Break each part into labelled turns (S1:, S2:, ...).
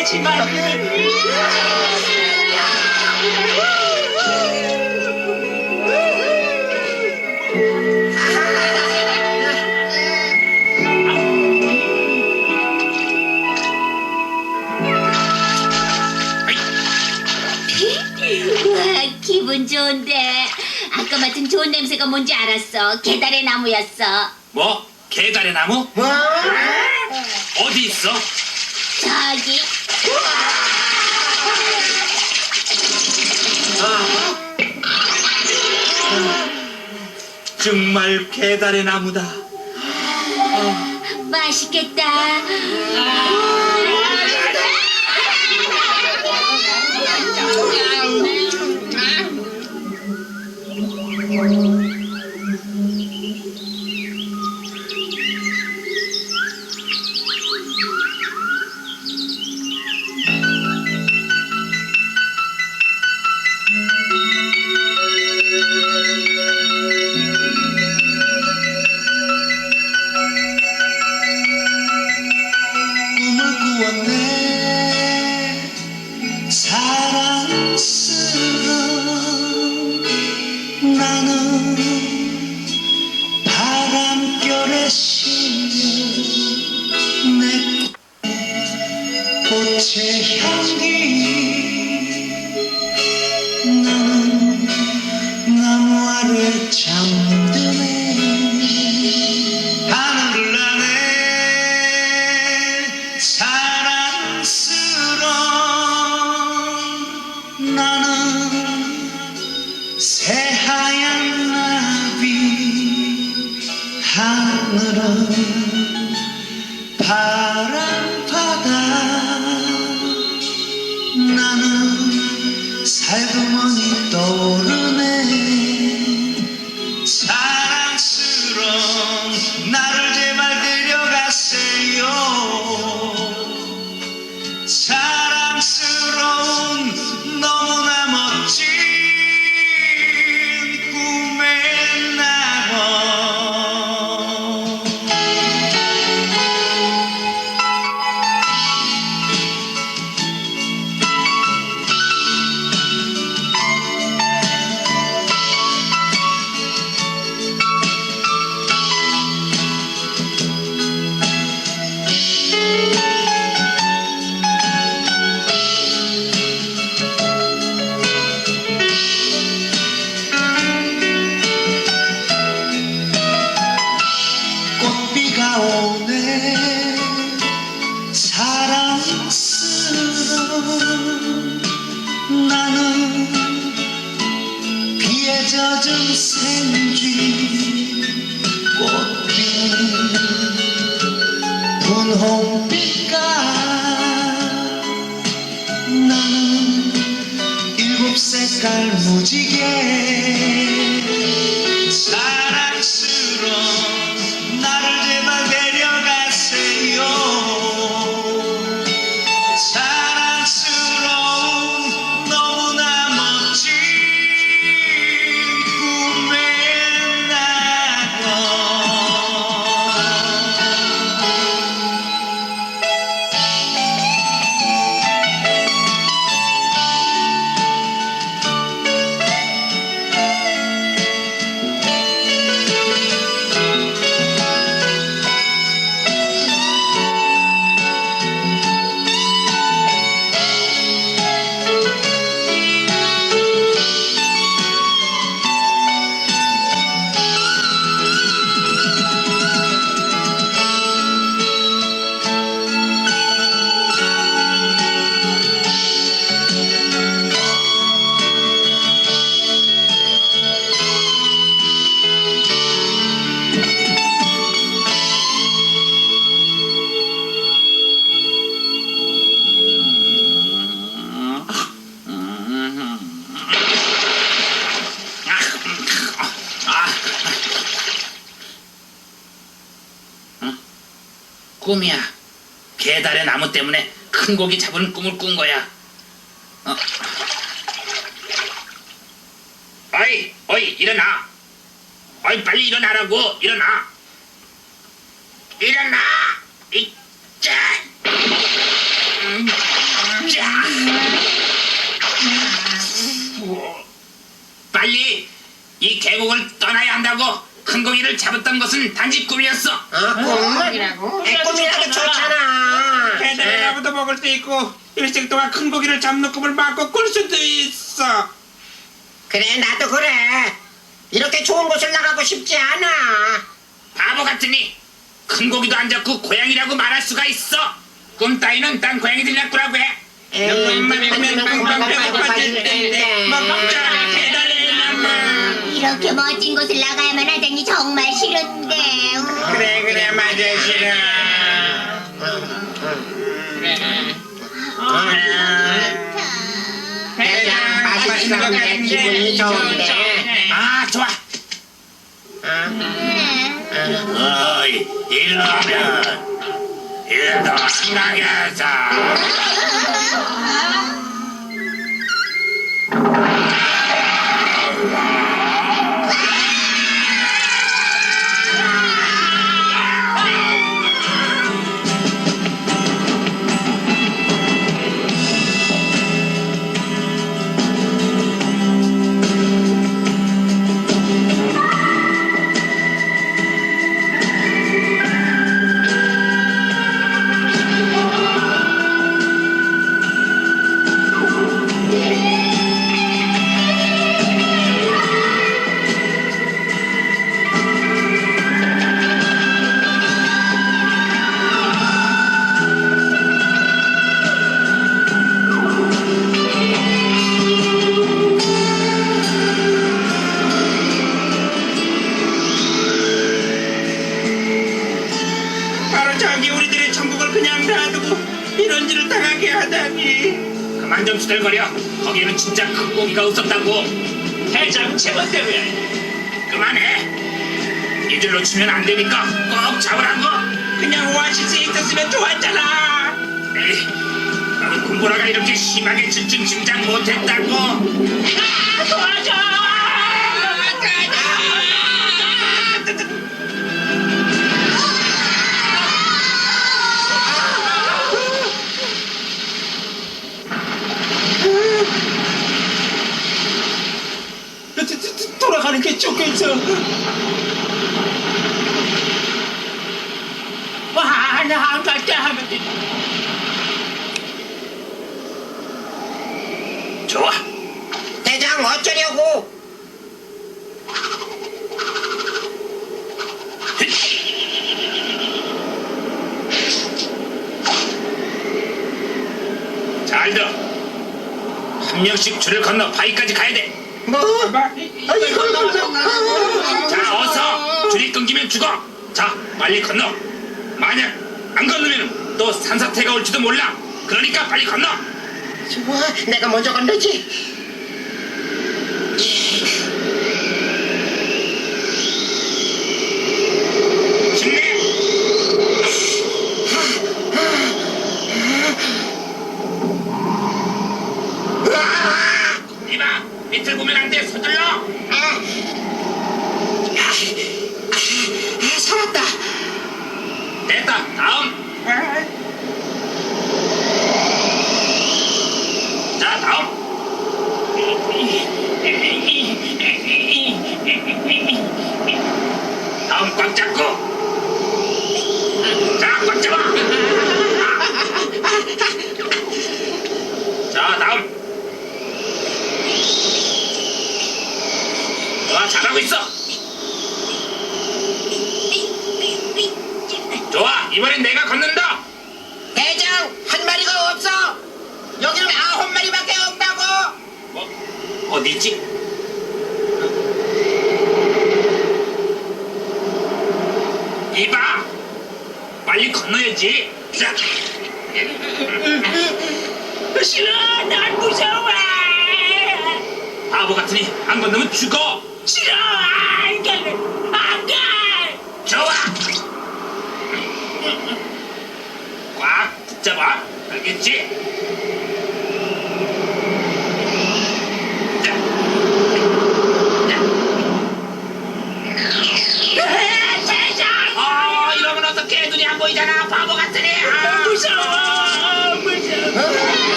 S1: 알지만
S2: 우와, 기분 좋은데. 아까 맡은 좋은 냄새가 뭔지 알았어. 계달의 나무였어.
S1: 뭐 계달의 나무 어디 있어?
S2: 저기.
S1: 정말 계달의 나무다.
S2: 맛있겠다.
S3: 분홍빛깔 나는 일곱 색깔 무지개
S1: 꿈이야. 계달의 나무 때문에 큰 고기 잡은 꿈을 꾼 거야. 어. 어이, 어이, 일어나. 어이, 빨리 일어나라고. 일어나. 일어나. 이, 짜. 음. 큰고기를 잡았던 것은 단지 꿈이었어.
S4: 아, 꿈이라고? 애 꿈이라도 좋잖아.
S5: 배달의 나무도 먹을 수 있고 일생 동안 큰 고기를 잡는 꿈을 마음껏 꿀 수도 있어.
S4: 그래, 나도 그래. 이렇게 좋은 곳을 나가고 싶지 않아.
S1: 바보 같으니 큰 고기도 안 잡고 고양이라고 말할 수가 있어. 꿈 따위는 딴 고양이들이나 꾸라고 해.
S5: 눈만 보면 빵빵 배고파질 텐데 먹자 배달의 나무.
S2: 이렇게 멋진 곳을 나가야만 하다니 정말 싫은데.
S5: 그래 그래 맞아 싫어.
S4: 대장 맛있는 것 같아. 기분이 좋은데.
S1: 아 좋아. 어이 이러면 이래도 한강에서
S5: 바 일을 당하게 하다니.
S1: 그만 좀 수들거려. 거기에는 진짜 큰 고기가 없었다고.
S5: 대장 제멋대로
S1: 그만해. 이들 놓치면 안 되니까 꼭 잡으라고.
S5: 그냥 오아시스에 있었으면 좋았잖아.
S1: 에이, 나는 군보라가 이렇게 심하게 집중 짐작 못했다고. 좋아.
S4: 대장 어쩌려고?
S1: 잘 들어. 한 명씩 줄을 건너 바위까지 가야 돼.
S4: 뭐? 아, 이걸 건져.
S1: 자, 어서. 줄이 끊기면 죽어. 자, 빨리 건너. 만약 안 건너면 또 산사태가 올지도 몰라. 그러니까 빨리 건너.
S4: 좋아, 내가 먼저 건너지.
S1: 힘내. 이봐, 밑을 보면 안 돼. 서둘러.
S4: 아, 살았다.
S1: 됐다. 다음. 자, 다음. 다음 꽉 잡고. 자, 꽉 잡아. 자, 다음. 좋아, 잘하고 있어. 좋아, 이번엔 내가 걷는다.
S4: 대장, 한 마리가 없어. 여기는 아홉 마리밖에 없다고.
S1: 어, 어디 있지? 이봐! 빨리 건너야지. 자.
S5: 싫어, 난 무서워.
S1: 바보 같으니 안 건너면 죽어.
S4: 1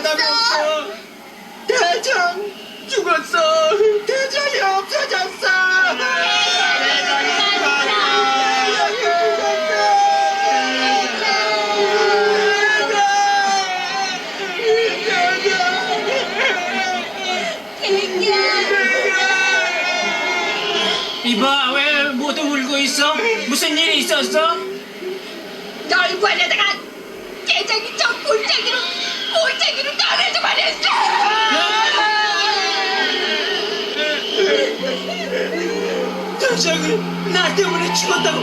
S6: 대답이 없어.
S5: 대장 죽었어. 대장이 없어졌어.
S7: 이봐 왜 모두 울고 있어? 무슨 일이 있었어?
S6: 널 관려다가 대장이 저 골짜기로 골짜기로 떠나지 말했어.
S5: 대장이 나 때문에 죽었다고.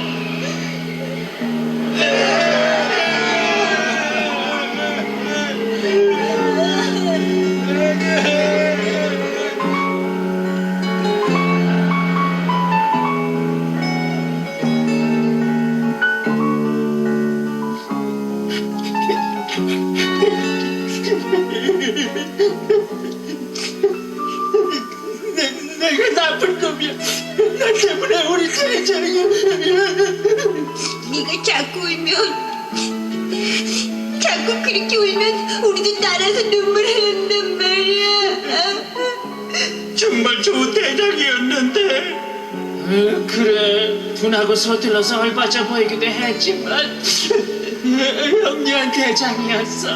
S5: 대장이었는데.
S7: 어, 그래 둔하고 서툴러서 얼빠져 보이기도 했지만 영리한 대장이었어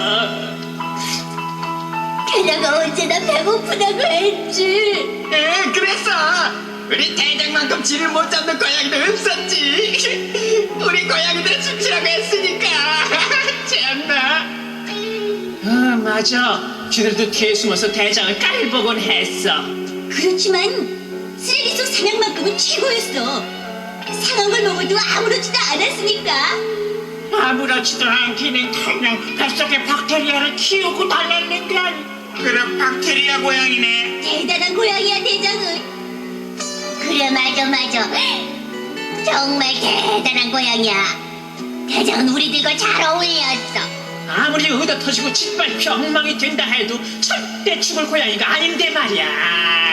S6: 게다가 언제나 배고프다고 했지.
S5: 에, 그랬어. 우리 대장만큼 지를 못 잡는 고양이도 없었지. 우리 고양이들은 숨쉬라고 했으니까. 참나.
S7: 아 맞아 쥐들도 뒤에 숨어서 대장을 깔보곤 했어
S6: 그렇지만 쓰레기 속 사냥만큼은 최고였어. 상한 걸 먹어도 아무렇지도 않았으니까.
S7: 아무렇지도 않기는 그냥 뱃속에 박테리아를 키우고 달랬는걸
S4: 그럼 박테리아 고양이네.
S6: 대단한 고양이야 대장은. 그래 맞아 맞아. 정말 대단한 고양이야. 대장은 우리들과 잘 어울렸어.
S7: 아무리 얻어 터지고 짓밟혀 엉망이 된다 해도 절대 죽을 고양이가 아닌데 말이야